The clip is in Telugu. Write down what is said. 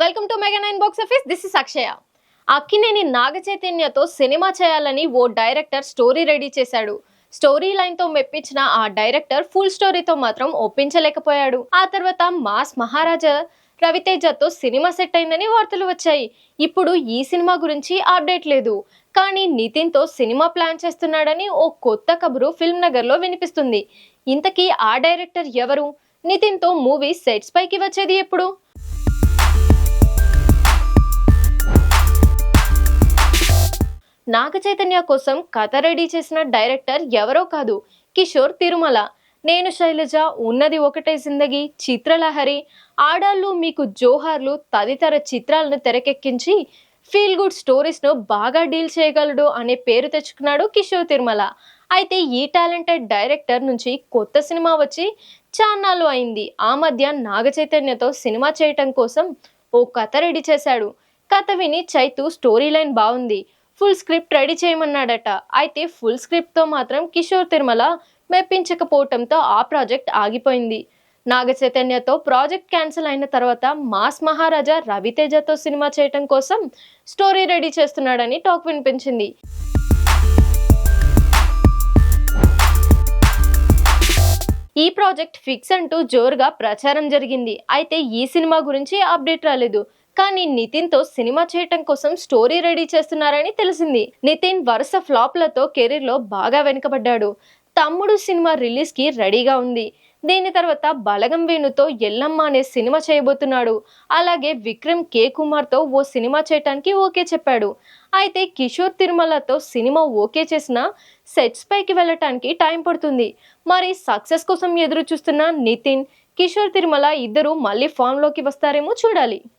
Welcome mega nine box office. This is Akshaya. Akkineni Naga చైతన్యతో cinema చేయాలని ఓ డైరెక్టర్ స్టోరీ రెడీ చేశాడు. స్టోరీ లైన్తో మెప్పించిన ఆ డైరెక్టర్ ఫుల్ స్టోరీతో మాత్రం ఒప్పించలేకపోయాడు. ఆ తర్వాత మాస్ మహారాజా రవితేజతో సినిమా సెట్ అయిందని వార్తలు వచ్చాయి. ఇప్పుడు ఈ సినిమా గురించి అప్డేట్ లేదు. కానీ నితిన్తో సినిమా ప్లాన్ చేస్తున్నాడని ఓ కొత్త కబురు ఫిల్మ్ నగర్లో వినిపిస్తుంది. ఇంతకీ ఆ డైరెక్టర్ ఎవరు? నితిన్తో మూవీ సెట్స్ పైకి వచ్చేది ఎప్పుడు? నాగ చైతన్య కోసం కథ రెడీ చేసిన డైరెక్టర్ ఎవరో కాదు కిషోర్ తిరుమల. నేను శైలజ ఉన్నది ఒకటే జిందగి చిత్రలహరి. ఆడాళ్ళు మీకు జోహార్లు తదితర చిత్రాలను తెరకెక్కించి ఫీల్ గుడ్ స్టోరీస్ను బాగా డీల్ చేయగలడు అనే పేరు తెచ్చుకున్నాడు కిషోర్ తిరుమల. అయితే ఈ టాలెంటెడ్ డైరెక్టర్ నుంచి కొత్త సినిమా వచ్చి చాన్నాళ్ళు అయింది. ఆ మధ్య నాగ చైతన్యతో సినిమా చేయటం కోసం ఓ కథ రెడీ చేశాడు. కథ విని చైతు స్టోరీ లైన్ బాగుంది. ఫుల్ స్క్రిప్ట్ రెడీ చేయమన్నాడట. అయితే ఫుల్ స్క్రిప్ట్తో మాత్రం కిషోర్ తిరుమల మెప్పించకపోవటంతో ఆ ప్రాజెక్ట్ ఆగిపోయింది. నాగ చైతన్యతో ప్రాజెక్ట్ క్యాన్సిల్ అయిన తర్వాత మాస్ మహారాజా రవితేజతో సినిమా చేయటం కోసం స్టోరీ రెడీ చేస్తున్నాడని టాక్ వినిపించింది. ఈ ప్రాజెక్ట్ ఫిక్స్ అంటూ జోరుగా ప్రచారం జరిగింది. అయితే ఈ సినిమా గురించి అప్డేట్ రాలేదు. కానీ నితిన్తో సినిమా చేయటం కోసం స్టోరీ రెడీ చేస్తున్నారని తెలిసింది. నితిన్ వరుస ఫ్లాప్లతో కెరీర్లో బాగా వెనుకబడ్డాడు. తమ్ముడు సినిమా రిలీజ్కి రెడీగా ఉంది. దీని తర్వాత బలగం వేణుతో ఎల్లమ్మ అనే సినిమా చేయబోతున్నాడు. అలాగే విక్రమ్ కే కుమార్తో ఓ సినిమా చేయటానికి ఓకే చెప్పాడు. అయితే కిషోర్ తిరుమలతో సినిమా ఓకే చేసిన సెట్స్ పైకి వెళ్ళటానికి టైం పడుతుంది. మరి సక్సెస్ కోసం ఎదురు చూస్తున్న నితిన్ కిషోర్ తిరుమల ఇద్దరు మళ్ళీ ఫామ్లోకి వస్తారేమో చూడాలి.